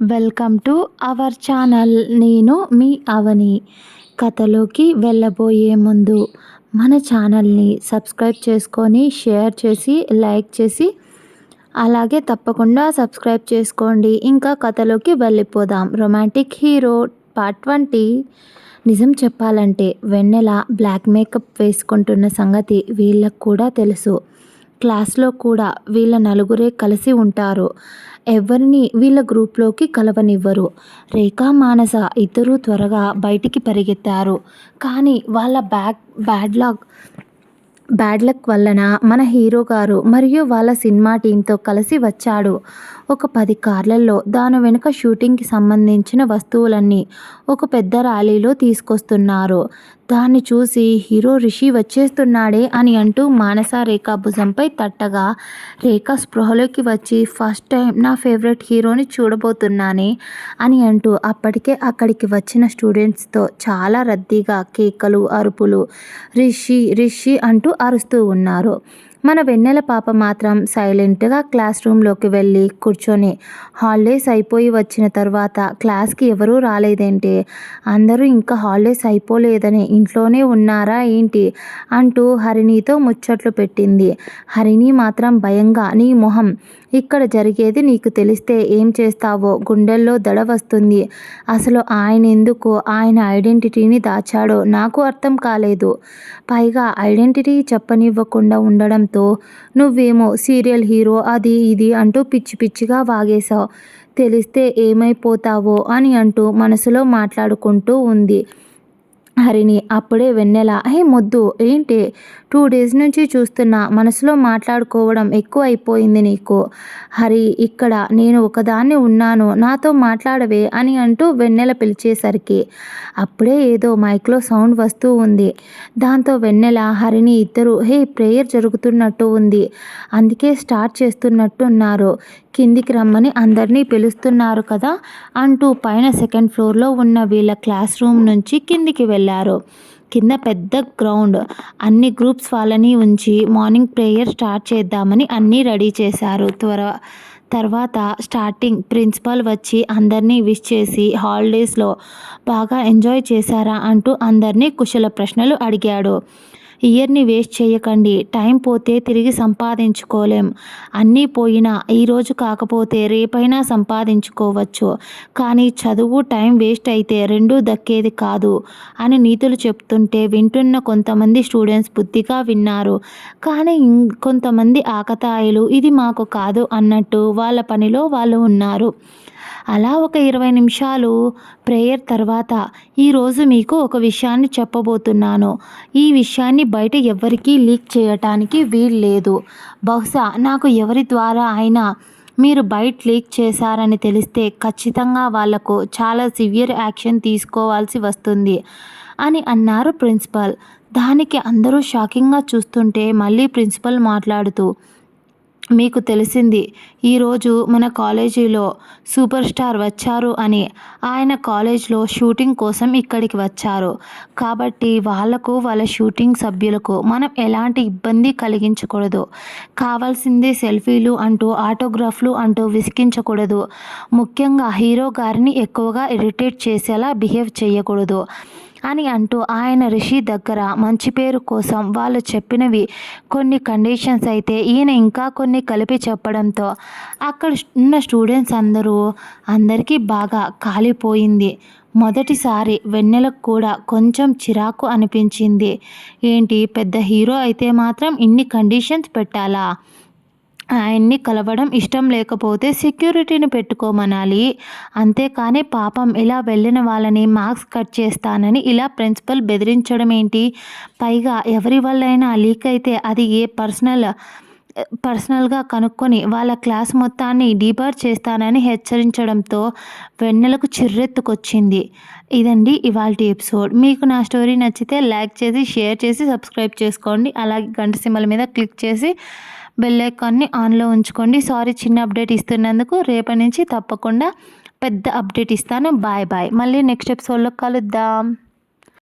Welcome to our channel. నేను మీ అవని. కథలోకి వెళ్ళబోయే ముందు మన ఛానల్ని సబ్స్క్రైబ్ చేసుకొని షేర్ చేసి లైక్ చేసి అలాగే తప్పకుండా సబ్స్క్రైబ్ చేసుకోండి. ఇంకా కథలోకి వెళ్ళిపోదాం. రొమాంటిక్ హీరో పార్ట్ ట్వంటీ నిజం చెప్పాలంటే వెన్నెల బ్లాక్ మేకప్ వేసుకుంటున్న సంగతి వీళ్ళకు కూడా తెలుసు. క్లాస్లో కూడా వీళ్ళ నలుగురే కలిసి ఉంటారు. ఎవరిని వీళ్ళ గ్రూప్లోకి కలవనివ్వరు. రేఖా మానస ఇద్దరూ త్వరగా బయటికి పరిగెత్తారు. కానీ వాళ్ళ back bad luck bad luck వలన మన హీరో గారు మరియు వాళ్ళ సినిమా టీంతో కలిసి వచ్చాడు. ఒక పది కార్లలో దాని వెనుక షూటింగ్కి సంబంధించిన వస్తువులన్నీ ఒక పెద్ద ర్యాలీలో తీసుకొస్తున్నారు. దాన్ని చూసి హీరో రిషి వచ్చేస్తున్నాడే అని అంటూ మానస రేఖ భుజంపై తట్టగా రేఖ స్పృహలోకి వచ్చి ఫస్ట్ టైం నా ఫేవరెట్ హీరోని చూడబోతున్నానే అని అంటూ అప్పటికే అక్కడికి వచ్చిన స్టూడెంట్స్తో చాలా రద్దీగా కేకలు అరుపులు రిషి రిషి అంటూ అరుస్తూ ఉన్నారు. మన వెన్నెల పాప మాత్రం సైలెంట్గా క్లాస్ రూమ్లోకి వెళ్ళి కూర్చొని హాలిడేస్ అయిపోయి వచ్చిన తర్వాత క్లాస్కి ఎవరూ రాలేదేంటి? అందరూ ఇంకా హాలిడేస్ అయిపోలేదని ఇంట్లోనే ఉన్నారా ఏంటి? అంటూ హరిణితో ముచ్చట్లు పెట్టింది. హరిణి మాత్రం భయంగా నీ మొహం ఇక్కడ జరిగేది నీకు తెలిస్తే ఏం చేస్తావో? గుండెల్లో దడ వస్తుంది. అసలు ఆయన ఎందుకు? ఆయన ఐడెంటిటీని దాచాడో నాకు అర్థం కాలేదు. పైగా ఐడెంటిటీ చెప్పనివ్వకుండా ఉండడంతో నువ్వేమో సీరియల్ హీరో అది ఇది అంటూ పిచ్చి పిచ్చిగా వాగేశావు. తెలిస్తే ఏమైపోతావో అని అంటూ మనసులో మాట్లాడుకుంటూ ఉంది. హరిని అప్పుడే వెన్నెల హే మొద్దు ఏంటి? టూ డేస్ నుంచి చూస్తున్నా. మనసులో మాట్లాడుకోవడం ఎక్కువ అయిపోయింది నీకు. హరి ఇక్కడ నేను ఒకదాన్ని ఉన్నాను. నాతో మాట్లాడవే అని అంటూ వెన్నెల పిలిచేసరికి. అప్పుడే ఏదో మైక్లో సౌండ్ వస్తూ ఉంది. దాంతో వెన్నెల హరిని ఇద్దరు హే ప్రేయర్ జరుగుతున్నట్టు ఉంది. అందుకే స్టార్ట్ చేస్తున్నట్టు ఉన్నారు కిందికి రమ్మని అందరినీ పిలుస్తున్నారు కదా అంటూ పైన సెకండ్ ఫ్లోర్లో ఉన్న వీళ్ళ క్లాస్ రూమ్ నుంచి కిందికి వెళ్ళారు. కింద పెద్ద గ్రౌండ్. అన్ని గ్రూప్స్ వాళ్ళని ఉంచి మార్నింగ్ ప్రేయర్ స్టార్ట్ చేద్దామని అన్నీ రెడీ చేశారు. త్వర తర్వాత స్టార్టింగ్ ప్రిన్సిపాల్ వచ్చి అందరినీ విష్ చేసి హాలిడేస్లో బాగా ఎంజాయ్ చేశారా అంటూ అందరినీ కుశల ప్రశ్నలు అడిగాడు. ఇయర్ని వేస్ట్ చేయకండి. టైం పోతే తిరిగి సంపాదించుకోలేం. అన్నీ పోయినా ఈరోజు కాకపోతే రేపైనా సంపాదించుకోవచ్చు. కానీ చదువు టైం వేస్ట్ అయితే రెండూ దక్కేది కాదు అని నీతులు చెప్తుంటే వింటున్న కొంతమంది స్టూడెంట్స్ బుద్ధిగా విన్నారు. కానీ కొంతమంది ఆకతాయిలు ఇది మాకు కాదు అన్నట్టు వాళ్ళ పనిలో వాళ్ళు ఉన్నారు. అలా ఒక ఇరవై నిమిషాలు ప్రేయర్ తర్వాత ఈరోజు మీకు ఒక విషయాన్ని చెప్పబోతున్నాను. ఈ విషయాన్ని బయట ఎవరికీ లీక్ చేయటానికి వీల్లేదు బహుశా నాకు ఎవరి ద్వారా అయినా మీరు బయట లీక్ చేశారని తెలిస్తే ఖచ్చితంగా వాళ్ళకు చాలా సివియర్ యాక్షన్ తీసుకోవాల్సి వస్తుంది అని అన్నారు ప్రిన్సిపల్. దానికి అందరూ షాకింగ్గా చూస్తుంటే మళ్ళీ ప్రిన్సిపల్ మాట్లాడుతూ మీకు తెలిసింది. ఈరోజు మన కాలేజీలో సూపర్ స్టార్ వచ్చారు అని ఆయన కాలేజ్లో షూటింగ్ కోసం ఇక్కడికి వచ్చారు. కాబట్టి వాళ్ళకు వాళ్ళ షూటింగ్ సభ్యులకు మనం ఎలాంటి ఇబ్బంది కలిగించకూడదు. కావాల్సింది సెల్ఫీలు అంటూ ఆటోగ్రాఫ్లు అంటూ విసిగించకూడదు. ముఖ్యంగా హీరో గారిని ఎక్కువగా ఇరిటేట్ చేసేలా బిహేవ్ చేయకూడదు. అని అంటూ ఆయన రిషి దగ్గర మంచి పేరు కోసం వాళ్ళు చెప్పినవి కొన్ని కండిషన్స్ అయితే ఈయన ఇంకా కొన్ని కలిపి చెప్పడంతో అక్కడ ఉన్న స్టూడెంట్స్ అందరూ అందరికీ బాగా కాలిపోయింది. మొదటిసారి వెన్నెలకు కూడా కొంచెం చిరాకు అనిపించింది. ఏంటి పెద్ద హీరో అయితే మాత్రం ఇన్ని కండిషన్స్ పెట్టాలా? ఆయన్ని కలవడం ఇష్టం లేకపోతే సెక్యూరిటీని పెట్టుకోమనాలి. అంతేకాని పాపం ఇలా వెళ్ళిన వాళ్ళని మార్క్స్ కట్ చేస్తానని ఇలా ప్రిన్సిపల్ బెదిరించడం ఏంటి పైగా ఎవరి వల్లైనా లీక్ అయితే అది ఏ పర్సనల్ పర్సనల్గా కనుక్కొని వాళ్ళ క్లాస్ మొత్తాన్ని డీబార్ చేస్తానని హెచ్చరించడంతో వెన్నెలకు చిర్రెత్తుకొచ్చింది. ఇదండి ఇవాళ ఎపిసోడ్. మీకు నా స్టోరీ నచ్చితే లైక్ చేసి షేర్ చేసి సబ్స్క్రైబ్ చేసుకోండి. అలాగే గంట సింబల్ మీద క్లిక్ చేసి బెల్ ఐకాన్ని ఆన్లో ఉంచుకోండి. సారీ చిన్న అప్డేట్ ఇస్తున్నందుకు రేపటి నుంచి తప్పకుండా పెద్ద అప్డేట్ ఇస్తాను. బాయ్ బాయ్ మళ్ళీ నెక్స్ట్ ఎపిసోడ్లో కలుద్దాం.